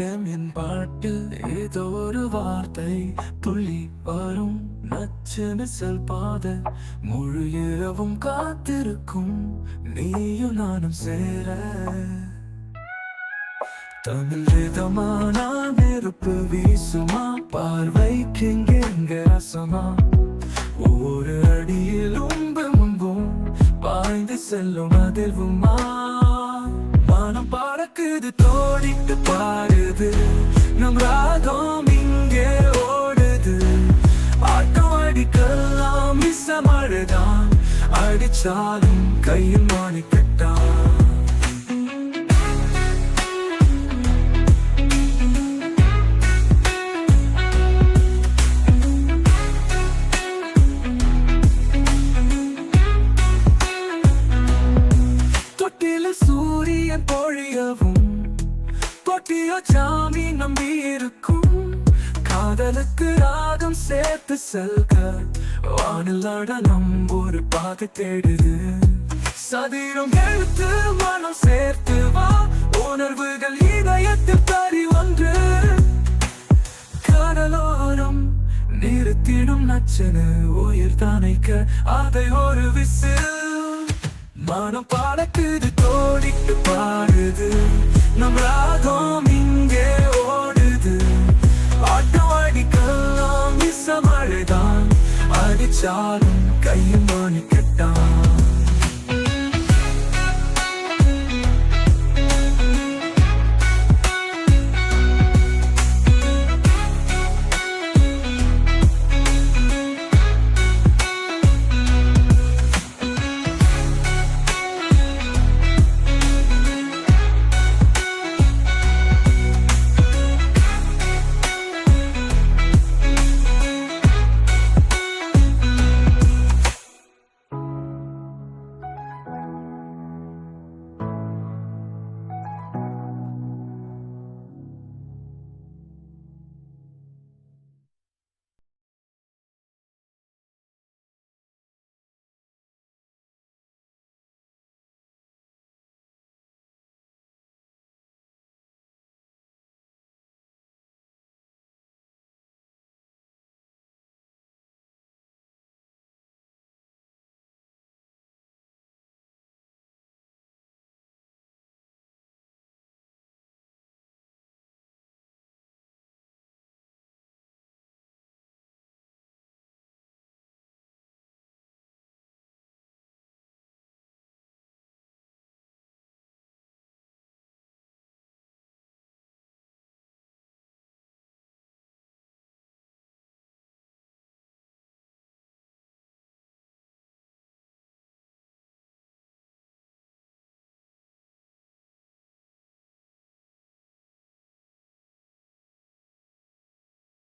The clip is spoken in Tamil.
ராகம் என் பாட்டில் ஏதோ ஒரு வார்த்தை. துள்ளி வரும் நச்சுன்னு செல் பாத. முழு இரவும் காத்திருக்கும். நீயும் நானும் சேர. தமிழ் விதமான நெருப்பு வீசுமா? பார்வைக்கு இங்க ரசமா? ஒவ்வொரு அடியிலும் முன்பும். பாய்ந்து செல்லும் அதிர்வுமா? பறக்குது தோடிட்டு பாருது. நம் ராகம் இங்கே ஓடுது. ஆட்டம் அடிக்கலாம் மிசமழுதான் அடிச்சாலும் கையில் மாணிக்கட்டான் பொழியவும் தொட்டியோ சாமி நம்பி இருக்கும். காதலுக்கு ராகம் சேர்த்து செல்க வானிலாட நம்ப ஒரு பாக தேடுது. சதிரம் எழுத்து மனம் சேர்த்து வா உணர்வுகள் இதயத்தில் பறி ஒன்று. கடலோரம் நிறுத்திடும் நச்சனு உயிர் தானைக்க அதை ஒரு விசு மனம் பறக்குது தோடிட்டு பாடுது நம் ராகம் இங்கே ஓடுது. ஆட்டம் அடிக்கலாம் விசமழைதான் அடிச்சாலும் கையும் மாணிக்க